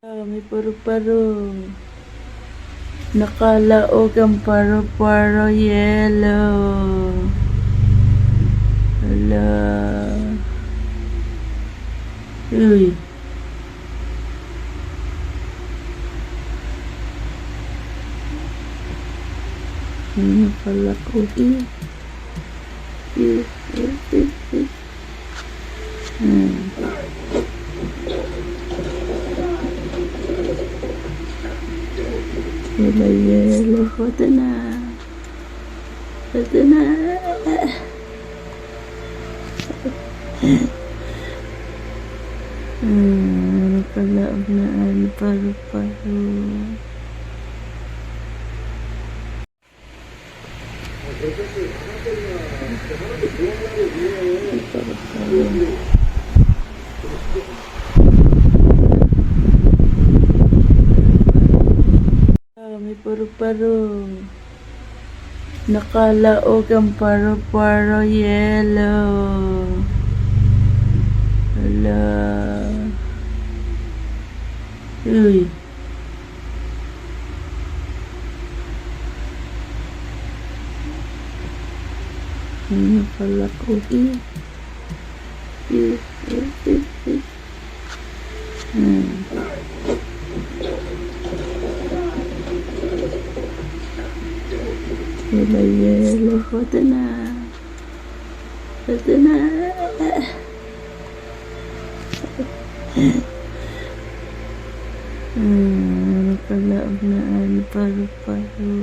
Ah, may paru-paro. Nakalaog ang paru-paro yellow. Hala. Uy. Ano pala? Eh. Eh, eh, eh, eh. Hmm. Yellow, yellow. Ito na. Ito na. Hmm, ano pala ang na ano paru-paro. Paru-paro. Ah, may paru-paro. Nakalaog ang paru-paro yellow. Hala. Uy. Ano pala ko? Eh. Eh, eh, eh, eh. Hmm. Yellow, yellow. Ito na. Ito na. Hmm, ano pala ang na ano paru-paro.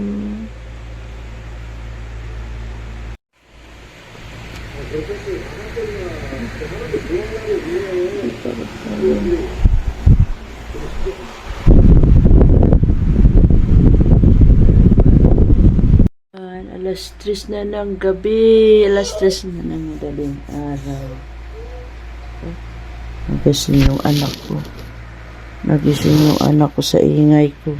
Paru-paro. Ayan, alas 3 na ng gabi. Alas 3 na ng madaling araw. Nagising yung anak ko. Nagising yung anak ko sa ingay ko.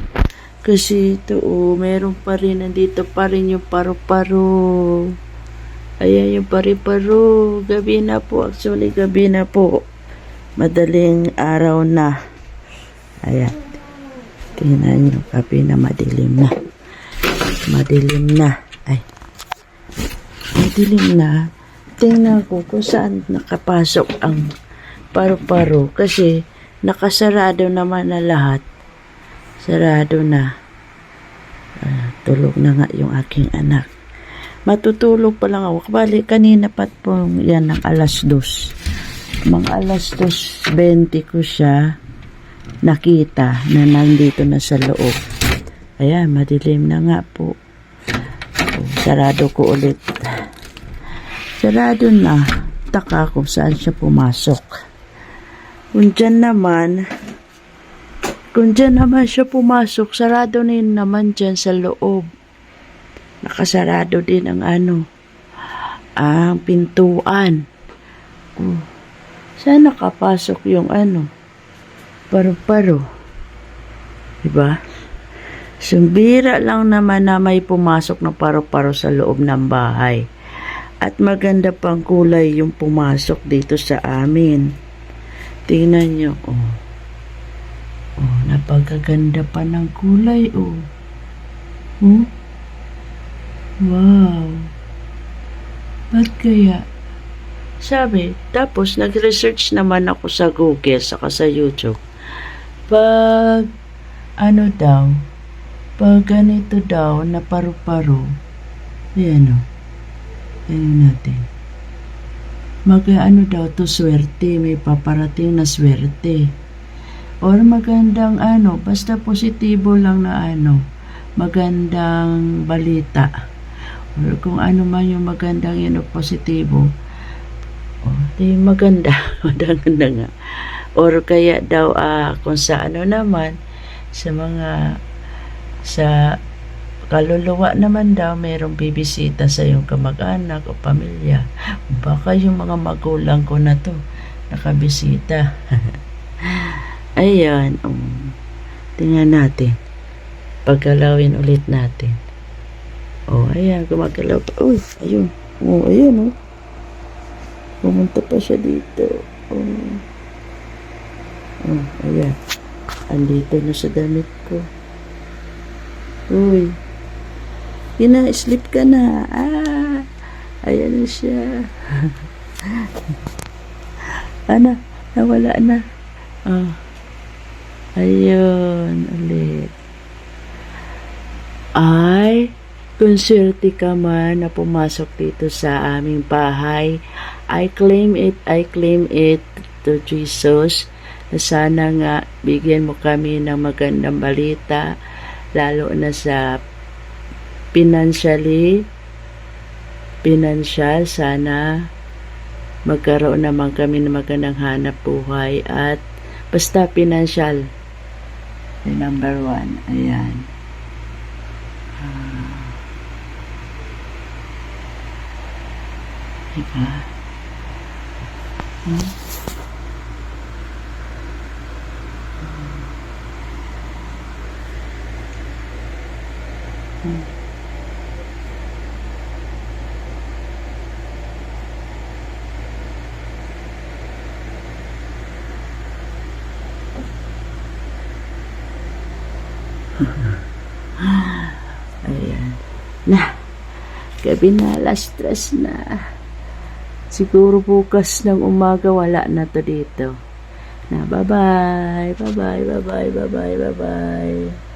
Kasi ito, oh, meron pa rin, nandito pa rin yung paru-paro. Ayan yung pari-paro. Gabi na po. Actually, gabi na po. Madaling araw na. Ayan. Tingnan nyo, gabi na madilim na. Madilim na. Madilim na. Tingnan ko kung saan nakapasok ang paru-paro. Kasi nakasarado naman na lahat. Sarado na. Ah, tulog na nga yung aking anak. Matutulog pa lang ako. Bali, kanina pat po yan ng alas dos. Mga alas dos, 20 ko siya nakita na nandito na sa loob. Ayan, madilim na nga po. Oh, sarado ko ulit. Sarado na. Taka kung saan siya pumasok. Kung dyan naman, kung dyan naman siya pumasok, sarado na yun naman dyan sa loob. Nakasarado din ang ano, ang pintuan. Oh, saan nakapasok yung ano, paru-paro? Diba? Sumbira lang naman na may pumasok na paru-paro sa loob ng bahay. At maganda pang kulay yung pumasok dito sa amin. Tingnan nyo, oh. Oh, napagaganda pa ng kulay, oh. Oh? Wow. Ba't kaya? Sabi, tapos nag-research naman ako sa Google saka sa YouTube. Pag, ano daw, pag ganito daw na paru-paro, ayan o, ayan natin. Mag, ano daw to, swerte, may paparating na swerte. Or magandang ano, basta positibo lang na ano, magandang balita. Or kung ano man yung magandang yun o positibo, oh, di maganda, maganda nga. Or kaya daw, ah, kung sa ano naman, sa mga, sa kaluluwa naman daw, mayroong bibisita sa iyong kamag-anak o pamilya. Baka yung mga magulang ko na to, nakabisita. Ayan, um, tingnan natin. Paggalawin ulit natin. Oh, ayan, gumagalaw pa. Uy, ayun. Oh, ayun, oh. Pumunta pa siya dito. Oh. Oh, ayan. Andito na sa damit ko. Uy. Ina, sleep ka na. Ah, ayan na siya. Ana, nawala na. Ah. Ayun, ulit. Ay, konserte ka man na pumasok dito sa aming bahay. I claim it, I claim it to Jesus na sana nga bigyan mo kami ng magandang balita lalo na sa financially financial sana magkaroon naman kami ng magandang hanap buhay at basta financial number one ayan Ah. diba Hmm? Ayan. Na, gabi na, last stress na. Siguro bukas ng umaga wala na to dito. Na, bye-bye, bye-bye, bye-bye, bye-bye, bye-bye.